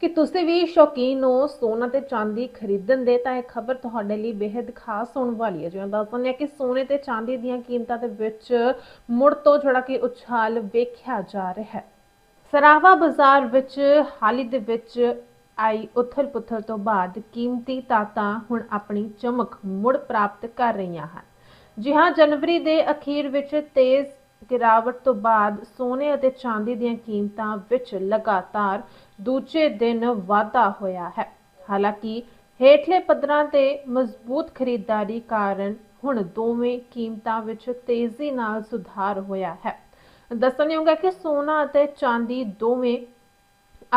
ਕਿ ਤੁਸੀਂ ਵੀ ਸ਼ੌਕੀਨ ਹੋ, ਸੋਨਾ ਤੇ ਚਾਂਦੀ ਖਰੀਦਣ ਦੇ, ਤਾਂ ਇਹ ਖਬਰ ਤੁਹਾਡੇ ਲਈ ਬੇहद ਖਾਸ ਹੋਣ ਵਾਲੀ ਹੈ। ਜਿਵੇਂ ਦੱਸ ਦਿੰਦੇ ਹਾਂ ਕਿ ਸੋਨੇ ਤੇ ਚਾਂਦੀ ਦੀਆਂ ਕੀਮਤਾਂ ਦੇ ਵਿੱਚ ਮੁੜ ਤੋਂ ਜਿਹੜਾ ਕਿ ਉਛਾਲ ਵੇਖਿਆ ਜਾ ਰਿਹਾ ਹੈ। ਸਰਾਵਾ ਬਾਜ਼ਾਰ ਵਿੱਚ ਹਾਲੀ ਦੇ ਵਿੱਚ ਆਈ ਉਥਲ-ਪੁਥਲ ਤੋਂ ਬਾਅਦ ਕੀਮਤੀ ਤਾਤਾਂ ਹੁਣ ਆਪਣੀ ਚਮਕ ਮੁੜ ਪ੍ਰਾਪਤ ਕਰ ਰਹੀਆਂ ਹਨ। ਜੀ ਹਾਂ, ਜਨਵਰੀ ਦੇ ਅਖੀਰ ਵਿੱਚ ਤੇਜ਼ ਗਿਰਾਵਟ ਤੋਂ ਬਾਅਦ ਸੋਨੇ ਅਤੇ ਚਾਂਦੀ ਦੀਆਂ ਕੀਮਤਾਂ ਵਿੱਚ ਲਗਾਤਾਰ ਦੂਜੇ ਦਿਨ ਵਾਧਾ ਹੋਇਆ ਹੈ। ਹਾਲਾਂਕਿ ਹੇਠਲੇ ਪੱਧਰਾਂ ਤੇ ਮਜ਼ਬੂਤ ਖਰੀਦਦਾਰੀ ਕਾਰਨ ਹੁਣ ਦੋਵੇਂ ਕੀਮਤਾਂ ਵਿੱਚ ਤੇਜ਼ੀ ਨਾਲ ਸੁਧਾਰ ਹੋਇਆ ਹੈ। ਦੱਸਣਯੋਗ ਹੈ ਕਿ ਸੋਨਾ ਅਤੇ ਚਾਂਦੀ ਦੋਵੇਂ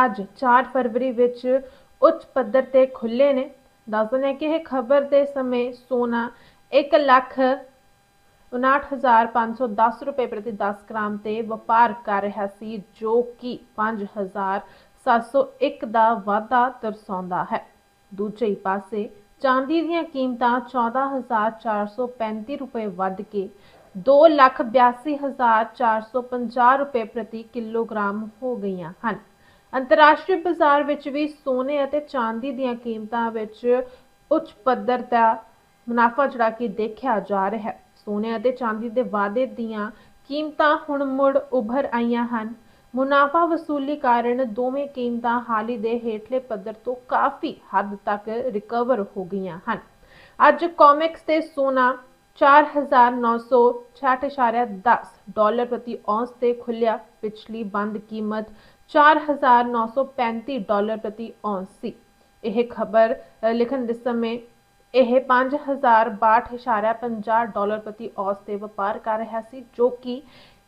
ਅੱਜ 4 ਫਰਵਰੀ ਵਿੱਚ ਉੱਚ ਪੱਧਰ ਤੇ ਖੁੱਲੇ ਨੇ। ਦੱਸਦੇ ਨੇ ਕਿ ਇਹ ਖਬਰ ਦੇ ਸਮੇਂ ਸੋਨਾ 1 ਲੱਖ 59510 ਰੁਪਏ ਪ੍ਰਤੀ 10 ਗ੍ਰਾਮ ਤੇ ਵਪਾਰ ਕਰ ਰਿਹਾ ਸੀ, ਜੋ ਕਿ 5701 ਦਾ ਵਾਧਾ ਦਰਸਾਉਂਦਾ ਹੈ। ਦੂਜੇ ਪਾਸੇ, ਚਾਂਦੀ ਦੀਆਂ ਕੀਮਤਾਂ 14435 ਰੁਪਏ ਵੱਧ ਕੇ 282450 ਰੁਪਏ ਪ੍ਰਤੀ ਕਿਲੋਗ੍ਰਾਮ ਹੋ ਗਈਆਂ ਹਨ। ਅੰਤਰਰਾਸ਼ਟਰੀ ਬਾਜ਼ਾਰ ਵਿੱਚ ਵੀ ਸੋਨੇ ਅਤੇ ਚਾਂਦੀ ਦੀਆਂ ਕੀਮਤਾਂ ਵਿੱਚ ਉੱਚ ਪੱਧਰ ਦਾ ਮੁਨਾਫਾ ਜਿਹੜਾ ਕਿ ਦੇਖਿਆ ਜਾ ਰਿਹਾ ਹੈ। ਸੋਨੇ ਅਤੇ ਚਾਂਦੀ ਦੇ ਵਾਧੇ ਦੀਆਂ ਕੀਮਤਾਂ ਹੁਣ ਮੁੜ ਉੱਭਰ ਆਈਆਂ ਹਨ। ਮੁਨਾਫਾ ਵਸੂਲੀ ਕਾਰਨ ਦੋਵੇਂ ਕੀਮਤਾਂ ਹਾਲ ਦੇ ਹੇਠਲੇ ਪੱਧਰ ਤੋਂ ਕਾਫੀ ਹੱਦ ਤੱਕ ਰਿਕਵਰ ਹੋ ਗਈਆਂ ਹਨ। ਅੱਜ ਕਾਮਿਕਸ ਤੇ ਸੋਨਾ 4966.10 ਡਾਲਰ ਪ੍ਰਤੀ ਔਂਸ ਤੇ ਖੁੱਲਿਆ ਪਿਛਲੀ ਬੰਦ ਕੀਮਤ 4935 ਡਾਲਰ ਪ੍ਰਤੀ ਔਂਸ ਸੀ। ਇਹ ਖਬਰ ਲਿਖਣ ਦੇ ਸਮੇਂ ਇਹ 5062.50 ਡਾਲਰ ਪ੍ਰਤੀ ਔਂਸ ਤੇ ਵਪਾਰ ਕਰ ਰਿਹਾ ਸੀ, ਜੋ ਕਿ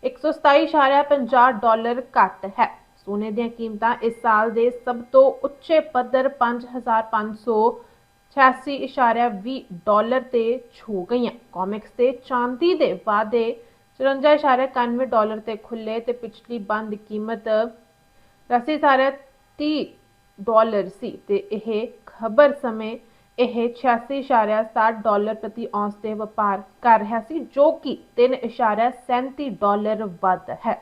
127.50 ਡਾਲਰ ਘੱਟ ਹੈ। ਸੋਨੇ ਦੀਆਂ ਕੀਮਤਾਂ ਇਸ ਸਾਲ ਦੇ ਸਭ ਤੋਂ ਉੱਚੇ ਪੱਧਰ 5586.20 ਡਾਲਰ ਤੇ ਛੂ ਗਈਆਂ। ਕਾਮਿਕਸ ਤੇ ਚਾਂਦੀ ਦੇ ਵਾਧੇ 54.91 ਡਾਲਰ ਤੇ ਖੁੱਲੇ ਤੇ ਪਿਛਲੀ ਬੰਦ ਕੀਮਤ 80.30 ਡਾਲਰ ਸੀ ਤੇ ਇਹ ਖਬਰ ਸਮੇਂ ਇਹ 86.60 ਡਾਲਰ ਪ੍ਰਤੀ ਔਂਸ ਤੇ ਵਪਾਰ ਕਰ ਰਿਹਾ ਸੀ, ਜੋ ਕਿ 3.37 ਡਾਲਰ ਵੱਧ ਹੈ।